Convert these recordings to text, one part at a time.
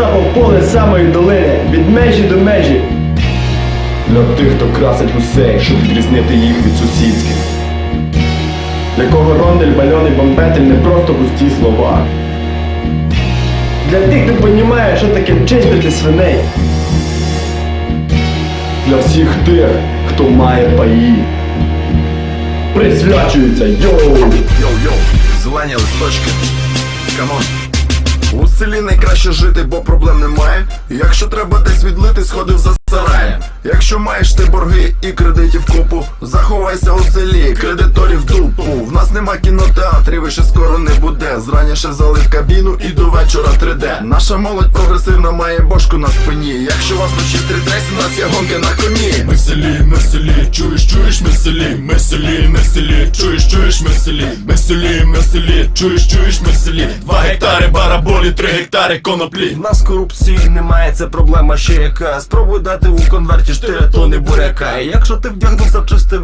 посапав поле самої долини, від межі до межі. Для тих, хто красить гусей, щоб відрізнити їх від сусідських. Для кого рондель, бальони, бомбетель не просто пусті слова. Для тих, хто понімає, що таке чистити свиней. Для всіх тих, хто має паї. Присвячується йоу! Йоу-йоу, зелені листочки. Камон. У селі найкраще жити, бо проблем немає. Якщо треба десь відлити, сходив за сараєм. Якщо маєш ти борги і кредитів купу, заховайся у селі, кредиторів дупу. В нас нема кінотеатрів і ще скоро не буде. Зраніше залив кабіну і до вечора 3D. Наша молодь прогресивна має бошку на спині. Якщо вас 6 рейс, у нас є гонки на коні. Ми в селі, селі, ми селі, ми чуєш, чуєш, ми селі, ми селі, ми чуєш, чуєш, ми. Два гектари бараболі, три гектари коноплі. В нас корупції немає, це проблема ще яка. Спробуй дати у конверті 4 тони буряка. І якщо ти вдягнувся в чистий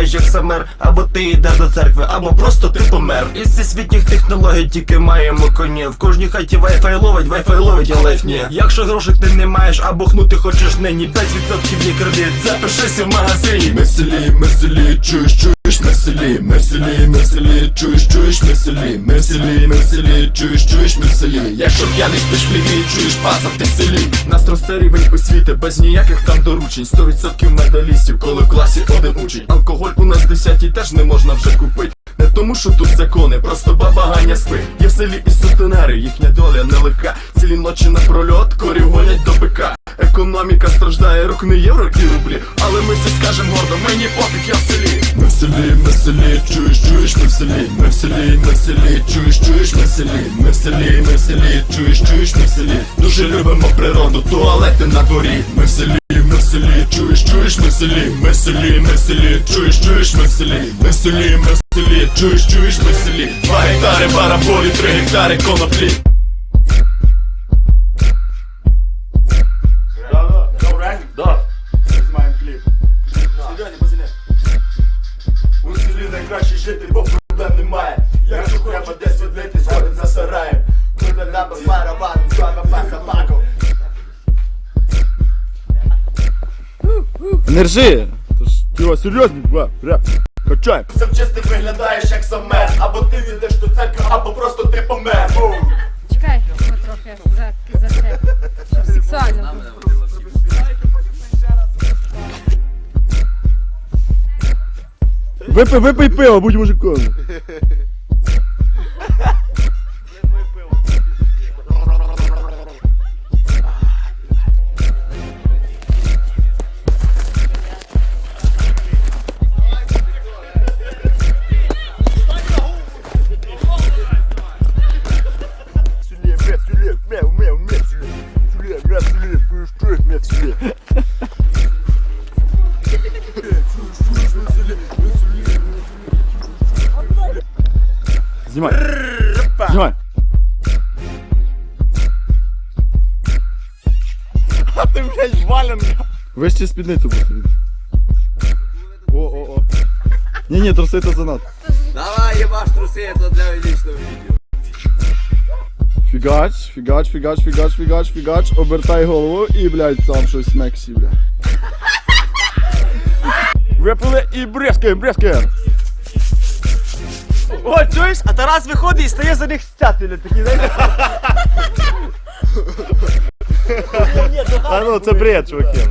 виглядаєш як самер, або ти йдеш до церкви, або просто ти помер. Із всесвітніх технологій тільки маємо коні. В кожній хаті вайфай ловить, вайфай ловить, але ні. Якщо грошей ти не маєш, або хнути хочеш нині, 5% є кредит, запишися в магазині. Ми селі, ми селі, чуєш, чуєш, ми в селі, ми селі, ми селі, чуєш, чуєш, ми селі, ми в селі, ми в селі, чуєш, чуєш, ми селі. Якщо п'яний спиш ліві, чуєш, пасав ти в селі. Нас росте рівень освіти, без ніяких там доручень. 100% медалістів, коли в класі один учень. Алкоголь у нас десятій теж не можна вже купити. Не тому, що тут закони, просто баба Ганя спить. Є в селі і сутенери, їхня доля нелегка. Цілі ночі на прольот, корів гонять. Економіка страждає, рук не євро і рублі. Але ми все скажем гордо, мені пофіг, я в селі. Ми в селі, ми в селі, чуєш, чуєш, ми в селі, ми в селі, ми в селі, чуєш, чуєш, ми в селі, ми в селі, ми в селі, чуєш, чуєш, ми в селі. Дуже любимо природу, туалети на дворі. Ми в селі, ми в селі, чуєш, чуєш, ми в селі, ми в селі, ми в селі, чуєш, чуєш, ми в селі, ми в селі, ми в селі, чуєш, чуєш, ми в селі. Два гектари бараболі, три гектари коноплі. Не ржи! Ти ж ти бля, бля. Качай. Сам чистий виглядаєш як самер. Або ти йдеш до церкви, або просто ти помер. Чекай, ми трохи за, за це, щоб сексуально. Випий, випий пиво, будь мужиком. Знімай. Знімай. А ти, блядь, валений. Вище спідницю просто. О, о, о. Ні, ні, труси це занадто. Давай, ебаш трусы, это для личного видео. Фігач, фігач, фігач, фігач, фігач, фігач, обертай голову і, блядь, сам щось мексі, бля. Випили і бризкаємо, бризкаємо. О, чуєш? А Тарас виходить і стає за них стятеля такий, знаєш? А ну, це бред, чуваки.